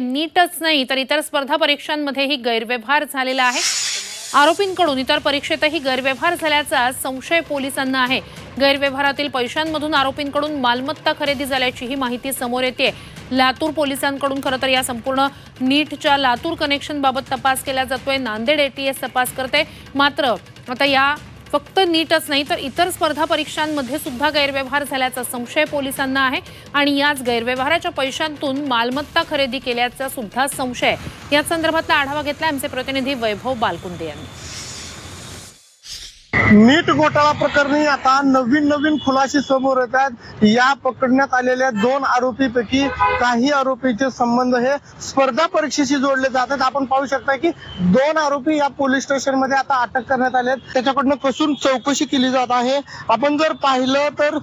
नीटच नाही तर इतर स्पर्धा परीक्षांमध्येही गैरव्यवहार झालेला आहे. आरोपींकडून इतर परीक्षेतही गैरव्यवहार झाल्याचा संशय पोलिसांना आहे. गैरव्यवहारातील पैशांमधून आरोपींकडून मालमत्ता खरेदी झाल्याची ही माहिती समोर येते लातूर पोलिसांकडून खरं तर या संपूर्ण नीटच्या लातूर कनेक्शन बाबत तपास केला जातोय. नांदेड एटीएस तपास करते. मात्र आता या फक्त नीटच नाही तर इतर स्पर्धा परीक्षांमध्ये सुद्धा गैरव्यवहार झाल्याचा संशय पोलिसांना आहे. आणि याच गैरव्यवहाराच्या पैशांतून मालमत्ता खरेदी केल्याचा सुद्धा संशय. या संदर्भातला आढावा घेतला आमचे प्रतिनिधी वैभव बालकुंदे यांनी. नीट घोटाळा प्रकरणी आता नवीन नवीन खुलासे समोर येतात या पकडण्यात आलेल्या दोन आरोपीपैकी काही आरोपीचे संबंध हे स्पर्धा परीक्षेशी जोडले जातात आपण पाहू शकता की दोन आरोपी या पोलीस स्टेशनमध्ये आता अटक करण्यात आले आहेत. त्याच्याकडनं कसून चौकशी केली जात आहे. आपण जर पाहिलं तर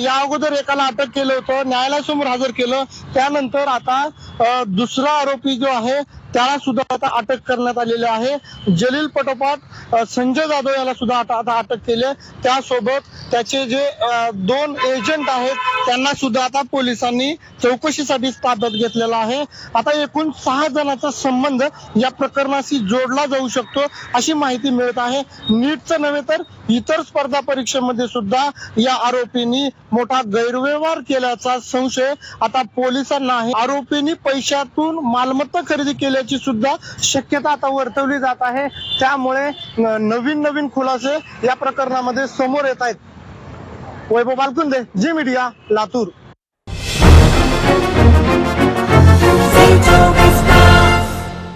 या अगोदर एकाला अटक केलं होतं न्यायालयासमोर हजर केलं. त्यानंतर आता दुसरा आरोपी जो आहे त्याला सुद्धा आता अटक करण्यात आलेली आहे. जलील पटोपाठ संजय जाधव याला सुद्धा आता आता अटक केली आहे. त्यासोबत त्याचे जे दोन एजंट आहेत त्यांना सुद्धा आता पोलिसांनी चौकशीसाठी ताब्यात घेतलेला आहे आता एकूण सहा जणांचा संबंध या प्रकरणाशी जोडला जाऊ शकतो अशी माहिती मिळत आहे नीटचं नव्हे तर इतर स्पर्धा परीक्षेमध्ये सुद्धा या आरोपींनी मोठा गैरव्यवहार केल्याचा संशय आता पोलिसांना आहे. आरोपींनी पैशातून मालमत्ता खरेदी केल्याची सुद्धा शक्यता आता वर्तवली जात आहे. त्यामुळे नवीन नवीन खुलासे या प्रकरणामध्ये समोर येत आहेत. वैभव बालकुंदे जी मीडिया लातूर.